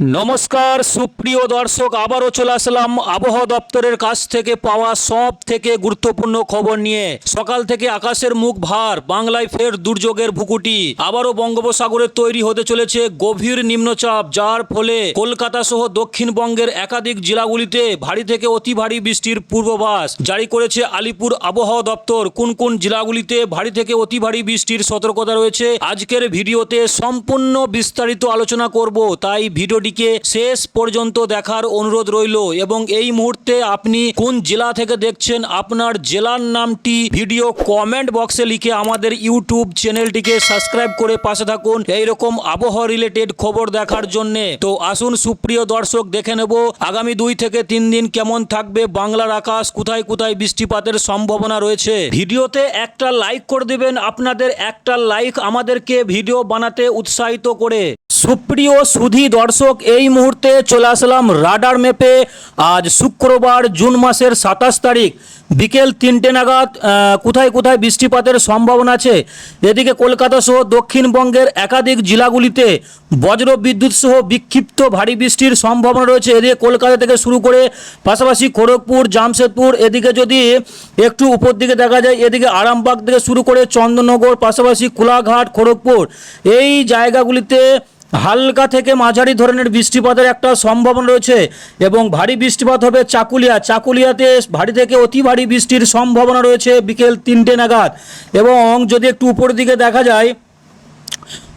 নমস্কার, সুপ্রিয় দর্শক, আবারও চলে আসলাম আবহাওয়া দপ্তরের কাছ থেকে পাওয়া সব থেকে গুরুত্বপূর্ণ খবর নিয়ে। সকাল থেকে আকাশের মুখ ভার, বাংলায় ফের দুর্যোগের ভুকুটি। আবারও বঙ্গোপসাগরে তৈরি হতে চলেছে গভীর নিম্নচাপ, যার ফলে কলকাতা সহ দক্ষিণবঙ্গের একাধিক জেলাগুলিতে ভারী থেকে অতি ভারী বৃষ্টির পূর্বাভাস জারি করেছে আলিপুর আবহাওয়া দপ্তর। কোন কোন জেলাগুলিতে ভারী থেকে অতি ভারী বৃষ্টির সতর্কতা রয়েছে? আজকের ভিডিওতে সম্পূর্ণ বিস্তারিত আলোচনা করব, তাই ভিডিওটিকে শেষ পর্যন্ত দেখার অনুরোধ রইল এবং এই মুহূর্তে আপনি কোন জেলা থেকে দেখছেন আপনার জেলার নামটি ভিডিও কমেন্ট বক্সে লিখে আমাদের ইউটিউব চ্যানেলটিকে সাবস্ক্রাইব করে পাশে থাকুন। এইরকম আবহাওয়া রিলেটেড খবর দেখার জন্য। তো আসুন সুপ্রিয় দর্শক, দেখে নেব আগামী দুই থেকে তিন দিন কেমন থাকবে বাংলার আকাশ, কোথায় কোথায় বৃষ্টিপাতের সম্ভাবনা রয়েছে। ভিডিওতে একটা লাইক করে দেবেন, আপনাদের একটা লাইক আমাদেরকে ভিডিও বানাতে উৎসাহিত করে। সুপ্রিয় সুধী দর্শক এই মুহূর্তে চলে আসলাম রাডার ম্যাপে। আজ শুক্রবার জুন মাসের সাতাশ তারিখ, বিকেল তিনটে নাগাদ কোথায় কোথায় বৃষ্টিপাতের সম্ভাবনা আছে? এদিকে কলকাতা সহ দক্ষিণবঙ্গের একাধিক জেলাগুলিতে বজ্র বিদ্যুৎ সহ বিক্ষিপ্ত ভারী বৃষ্টির সম্ভাবনা রয়েছে। এদিকে কলকাতা থেকে শুরু করে পাশাপাশি খড়গপুর, জামশেদপুর, এদিকে যদি একটু উপর দিকে দেখা যায়, এদিকে আরামবাগ থেকে শুরু করে চন্দননগর পাশাপাশি কোলাঘাট, খড়গপুর, এই জায়গাগুলিতে হালকা থেকে মাঝারি ধরনের বৃষ্টিপাতের একটা সম্ভাবনা রয়েছে এবং ভারী বৃষ্টিপাত হবে চাকুলিয়া। চাকুলিয়াতে ভারী থেকে অতি ভারী বৃষ্টির সম্ভাবনা রয়েছে বিকেল তিনটে নাগাদ। এবং যদি একটু উপর দিকে দেখা যায়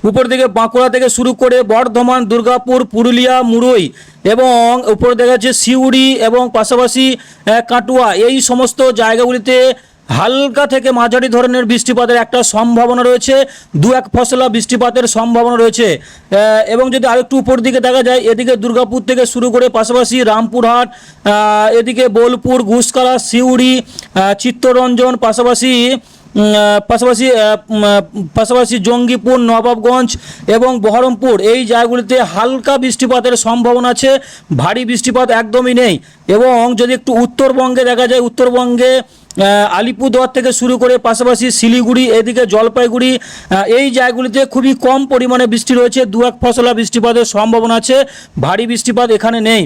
উপর দিকে বাঁকুড়া থেকে শুরু করে বর্ধমান, দুর্গাপুর, পুরুলিয়া, মুরুই এবং উপর দেখা যাচ্ছে সিউড়ি এবং পাশাপাশি কাটুয়া। এই সমস্ত জায়গাগুলিতে হালকা থেকে মাঝারি ধরনের বৃষ্টিপাতের একটা সম্ভাবনা রয়েছে। দু এক ফসলা বৃষ্টিপাতের সম্ভাবনা রয়েছে। এবং যদি আরেকটু উপর দিকে দেখা যায়, এদিকে দুর্গাপুর থেকে শুরু করে পাশাপাশি রামপুরহাট এদিকে বোলপুর, ঘুষকরা, সিউড়ি চিত্তরঞ্জন, পাশাপাশি পাশাপাশি পাশাপাশি জঙ্গিপুর, নবাবগঞ্জ এবং বহরমপুর, এই জায়গাগুলিতে হালকা বৃষ্টিপাতের সম্ভাবনা আছে। ভারী বৃষ্টিপাত একদমই নেই এবং যদি একটু উত্তরবঙ্গে দেখা যায়, উত্তরবঙ্গে আলিপুরদুয়ার থেকে শুরু করে পাশাপাশি শিলিগুড়ি, এদিকে জলপাইগুড়ি এই জায়গাগুলিতে খুবই কম পরিমাণে বৃষ্টি রয়েছে। দু এক ফসলা বৃষ্টিপাতের সম্ভাবনা আছে। ভারী বৃষ্টিপাত এখানে নেই।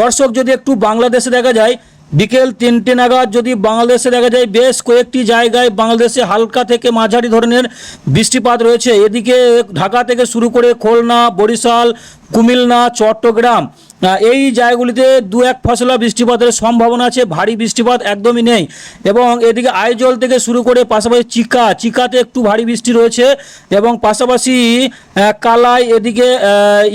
দর্শক যদি একটু বাংলাদেশে দেখা যায় বিকেল তিনটে নাগাদ যদি বাংলাদেশে দেখা যায় বেশ কয়েকটি জায়গায় বাংলাদেশে হালকা থেকে মাঝারি ধরনের বৃষ্টিপাত রয়েছে। এদিকে ঢাকা থেকে শুরু করে খুলনা, বরিশাল, কুমিল্লা, চট্টগ্রাম এই জায়গাগুলিতে দু এক ফসলা বৃষ্টিপাতের সম্ভাবনা আছে। ভারী বৃষ্টিপাত একদমই নেই এবং এদিকে আইজল থেকে শুরু করে পাশাপাশি চিকা, চিকাতে একটু ভারী বৃষ্টি রয়েছে এবং পাশাপাশি কালাই এদিকে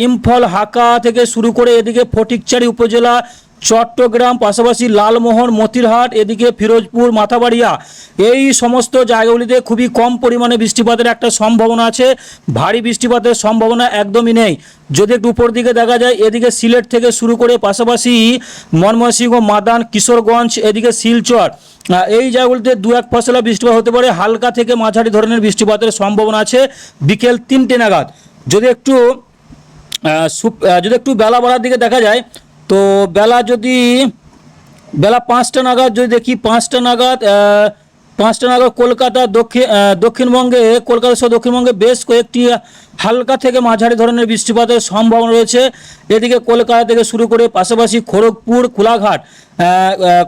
ইম্ফল, হাকা থেকে শুরু করে এদিকে ফটিকচারি উপজেলা চট্টগ্রাম, পাশাপাশি লালমোহন, মতিরহাট, এদিকে ফিরোজপুর, মাথাবাড়িয়া। এই সমস্ত জায়গাগুলিতে খুবই কম পরিমাণে বৃষ্টিপাতের একটা সম্ভাবনা আছে। ভারী বৃষ্টিপাতের সম্ভাবনা একদমই নেই। যদি একটু উপর দিকে দেখা যায়, এদিকে সিলেট থেকে শুরু করে পাশাপাশি ময়মনসিংহ, মাদান, কিশোরগঞ্জ, এদিকে শিলচর। এই জায়গাগুলিতে দু এক ফসলা বৃষ্টিপাত হতে পারে। হালকা থেকে মাঝারি ধরনের বৃষ্টিপাতের সম্ভাবনা আছে বিকেল তিনটে নাগাদ। যদি একটু যদি একটু বেলা বাড়ার দিকে দেখা যায় তো বেলা যদি, বেলা পাঁচটা নাগাদ যদি দেখি, পাঁচটা নাগাদ পাঁচটা নাগাদ কলকাতা দক্ষিণ দক্ষিণবঙ্গে, কলকাতা সহ দক্ষিণবঙ্গে বেশ কয়েকটি হালকা থেকে মাঝারি ধরনের বৃষ্টিপাতের সম্ভাবনা রয়েছে। এদিকে কলকাতা থেকে শুরু করে পাশাপাশি খড়গপুর, কোলাঘাট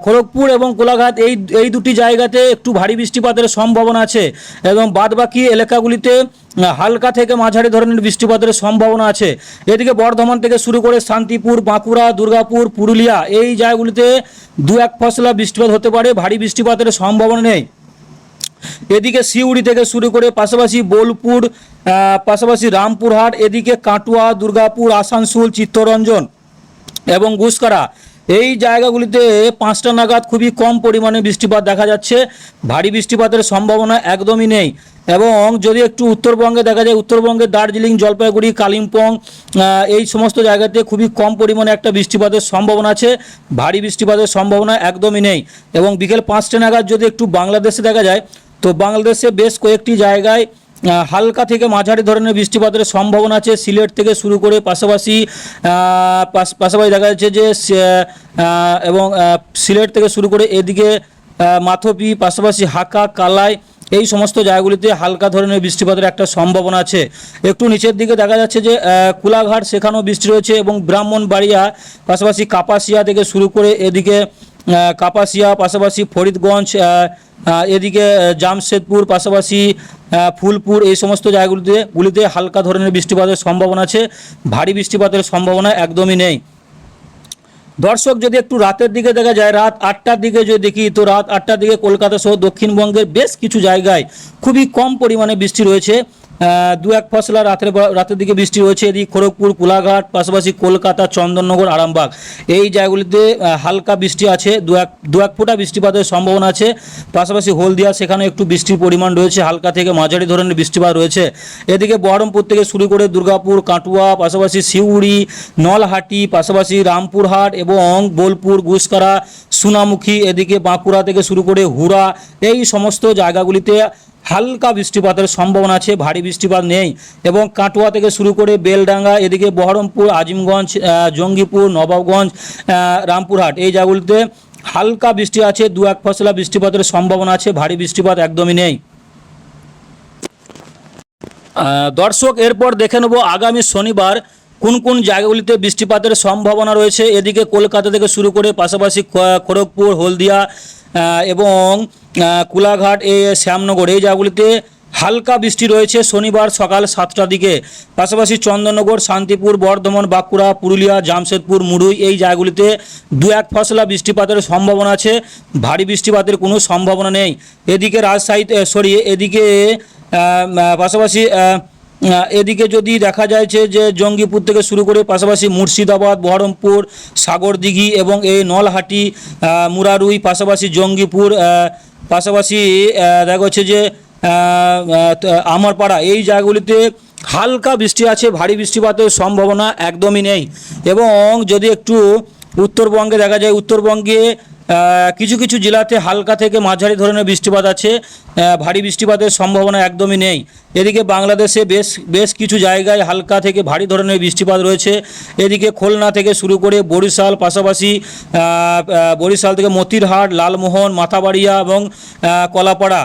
খড়গপুর এবং কোলাঘাট এই এই দুটি জায়গাতে একটু ভারী বৃষ্টিপাতের সম্ভাবনা আছে এবং বাদবাকি এলাকাগুলিতে হালকা থেকে মাঝারি ধরনের বৃষ্টিপাতের সম্ভাবনা আছে। এদিকে বর্ধমান থেকে শুরু করে শান্তিপুর, বাঁকুড়া, দুর্গাপুর, পুরুলিয়া এই জায়গাগুলিতে দু এক ফসলা বৃষ্টিপাত হতে পারে, ভারী বৃষ্টিপাতের সম্ভাবনা নেই। এদিকে সিউড়ি থেকে শুরু করে পাশাপাশি বোলপুর পাশাপাশি রামপুরহাট, এদিকে কাটুয়া, দুর্গাপুর, আসানসোল, চিত্তরঞ্জন এবং ঘুষকরা এই জায়গাগুলিতে পাঁচটা নাগাদ খুবই কম পরিমাণে বৃষ্টিপাত দেখা যাচ্ছে। ভারী বৃষ্টিপাতের সম্ভাবনা একদমই নেই এবং যদি একটু উত্তরবঙ্গে দেখা যায়, উত্তরবঙ্গে দার্জিলিং, জলপাইগুড়ি, কালিম্পং এই সমস্ত জায়গাতে খুবই কম পরিমাণে একটা বৃষ্টিপাতের সম্ভাবনা আছে। ভারী বৃষ্টিপাতের সম্ভাবনা একদমই নেই এবং বিকেল পাঁচটা নাগাদ যদি একটু বাংলাদেশে দেখা যায়, তো বাংলাদেশে বেশ কয়েকটি জায়গায় হালকা থেকে মাঝারি ধরনের বৃষ্টিপাতের সম্ভাবনা আছে। সিলেট থেকে শুরু করে পাশাপাশি পাশ- পাশাপাশি দেখা যাচ্ছে যে এবং সিলেট থেকে শুরু করে এদিকে মাথপি, পাশাপাশি হাকা, কালাই, এই সমস্ত জায়গাগুলিতে হালকা ধরনের বৃষ্টিপাতের একটা সম্ভাবনা আছে। একটু নিচের দিকে দেখা যাচ্ছে যে কুলাঘাট সেখানেও বৃষ্টি রয়েছে এবং ব্রাহ্মণবাড়িয়া, পাশাপাশি কাপাসিয়া থেকে শুরু করে এদিকে কাপাসিয়া, পাশাপাশি ফরিদগঞ্জ এদিকে জামশেদপুর, পাশাপাশি ফুলপুর, এই সমস্ত জায়গাগুলিতে, গুলিতে হালকা ধরনের বৃষ্টিপাতের সম্ভাবনা আছে। ভারী বৃষ্টিপাতের সম্ভাবনা একদমই নেই। দর্শক, যদি একটু রাতের দিকে দেখা যায়, রাত আটটার দিকে যদি দেখি, তো রাত আটটার দিকে কলকাতা সহ দক্ষিণবঙ্গের বেশ কিছু জায়গায় খুবই কম পরিমাণে বৃষ্টি রয়েছে। দু এক ফসলা রাতের রাতের দিকে বৃষ্টি রয়েছে এদিকে খড়গপুর, কোলাঘাট, পাশাপাশি কলকাতা, চন্দননগর, আরামবাগ। এই জায়গাগুলিতে হালকা বৃষ্টি আছে। দু এক দু এক ফোঁটা বৃষ্টিপাতের সম্ভাবনা আছে। পাশাপাশি হলদিয়া সেখানে একটু বৃষ্টির পরিমাণ রয়েছে। হালকা থেকে মাঝারি ধরনের বৃষ্টিপাত রয়েছে। এদিকে বহরমপুর থেকে শুরু করে দুর্গাপুর, কাটুয়া, পাশাপাশি সিউড়ি, নলহাটি, পাশাপাশি রামপুরহাট এবং বোলপুর, গুসকারা সোনামুখী এদিকে বাঁকুড়া থেকে শুরু করে হুড়া, এই সমস্ত জায়গাগুলিতে হালকা বৃষ্টিপাতের সম্ভাবনা আছে, ভারী বৃষ্টিপাত নেই এবং কাটোয়া থেকে শুরু করে বেলডাঙ্গা, এদিকে বহরমপুর, আজিমগঞ্জ জঙ্গিপুর, নবাবগঞ্জ রামপুরহাট, এই জায়গাগুলিতে হালকা বৃষ্টি আছে, দু এক ফসলা বৃষ্টিপাতের সম্ভাবনা আছে, ভারী বৃষ্টিপাত একদমই নেই। দর্শক, এরপর দেখে নেব আগামী শনিবার কোন কোন জায়গাগুলিতে বৃষ্টিপাতের সম্ভাবনা রয়েছে? এদিকে কলকাতা থেকে শুরু করে পাশাপাশি খড়গপুর, হলদিয়া এবং কুলাঘাট এই শ্যামনগর, এই জায়গাগুলিতে হালকা বৃষ্টি রয়েছে শনিবার সকাল সাতটার দিকে। পাশাপাশি চন্দননগর, শান্তিপুর, বর্ধমান, বাঁকুড়া, পুরুলিয়া, জামশেদপুর মুড়ুই এই জায়গাগুলিতে দু এক ফসলা বৃষ্টিপাতের সম্ভাবনা আছে। ভারী বৃষ্টিপাতের কোনো সম্ভাবনা নেই। এদিকে রাজশাহীতে সরি, এদিকে পাশাপাশি এদিকে যদি দেখা যাচ্ছে যে জঙ্গিপুর থেকে শুরু করে পাশাপাশি মুর্শিদাবাদ, বহরমপুর, সাগরদিঘি এবং এই নলহাটি মুরারুই, পাশাপাশি জঙ্গিপুর পাশাপাশি দেখা যাচ্ছে যে আমারপাড়া, এই জায়গাগুলিতে হালকা বৃষ্টি আছে, ভারী বৃষ্টিপাতের সম্ভাবনা একদমই নেই। এবং যদি একটু উত্তরবঙ্গে দেখা যায়, উত্তরবঙ্গে কিছু কিছু জেলাতে হালকা থেকে মাঝারি ধরনের বৃষ্টিপাত আছে। ভারী বৃষ্টিপাতের সম্ভাবনা একদমই নেই। এদিকে বাংলাদেশে বেশ বেশ কিছু জায়গায় হালকা থেকে ভারী ধরনের বৃষ্টিপাত রয়েছে। এদিকে খুলনা থেকে শুরু করে বরিশাল, পাশাপাশি বরিশাল থেকে মতিরহাট, লালমোহন, মাথাবাড়িয়া এবং কলাপাড়া।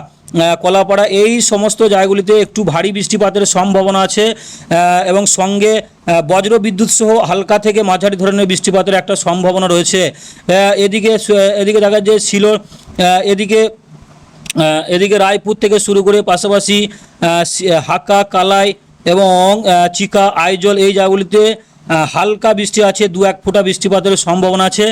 কলাপাড়া এই সমস্ত জায়গাগুলিতে একটু ভারী বৃষ্টিপাতের সম্ভাবনা আছে এবং সঙ্গে বজ্র বিদ্যুৎ সহ হালকা থেকে মাঝারি ধরনের বৃষ্টিপাতের একটা সম্ভাবনা রয়েছে। এদিকে এদিকে দেখা যায় আহ, এদিকে এদিকে রায়পুর থেকে শুরু করে পাশাপাশি হাকা কালাই এবং চিকা আইজল এই জায়গাগুলিতে হালকা বৃষ্টি আছে, দু এক ফোঁটা বৃষ্টিপাতের সম্ভাবনা আছে,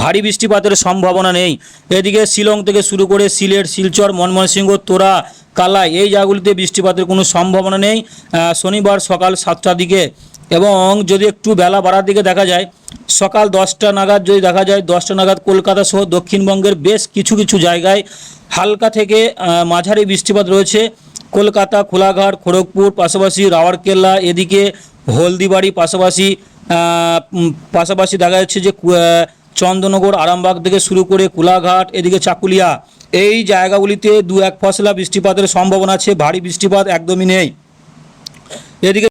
ভারী বৃষ্টিপাতের সম্ভাবনা নেই। এদিকে শিলং থেকে শুরু করে সিলেট, শিলচর, ময়মনসিংহ, তোরা, কালাই এই জায়গাগুলিতে বৃষ্টিপাতের কোনো সম্ভাবনা নেই। শনিবার সকাল সাতটার দিকে এবং যদি একটু বেলা বাড়ার দিকে দেখা যায়, সকাল দশটা নাগাদ যদি দেখা যায়, দশটা নাগাদ কলকাতা সহ দক্ষিণবঙ্গের বেশ কিছু কিছু জায়গায় হালকা থেকে মাঝারি বৃষ্টিপাত রয়েছে। কলকাতা, কোলাঘাট, খড়গপুর, পাশাপাশি রাওয়ারকেল্লা, এদিকে হলদিবাড়ি পাশাপাশি পাশাপাশি দেখা যাচ্ছে যে চন্দ্রনগর আরামবাগ থেকে শুরু করে কোলাঘাট, এদিকে চাকুলিয়া, এই জায়গাগুলিতে দু এক ফসলা বৃষ্টিপাতের সম্ভাবনা আছে, ভারী বৃষ্টিপাত একদমই নেই। এদিকে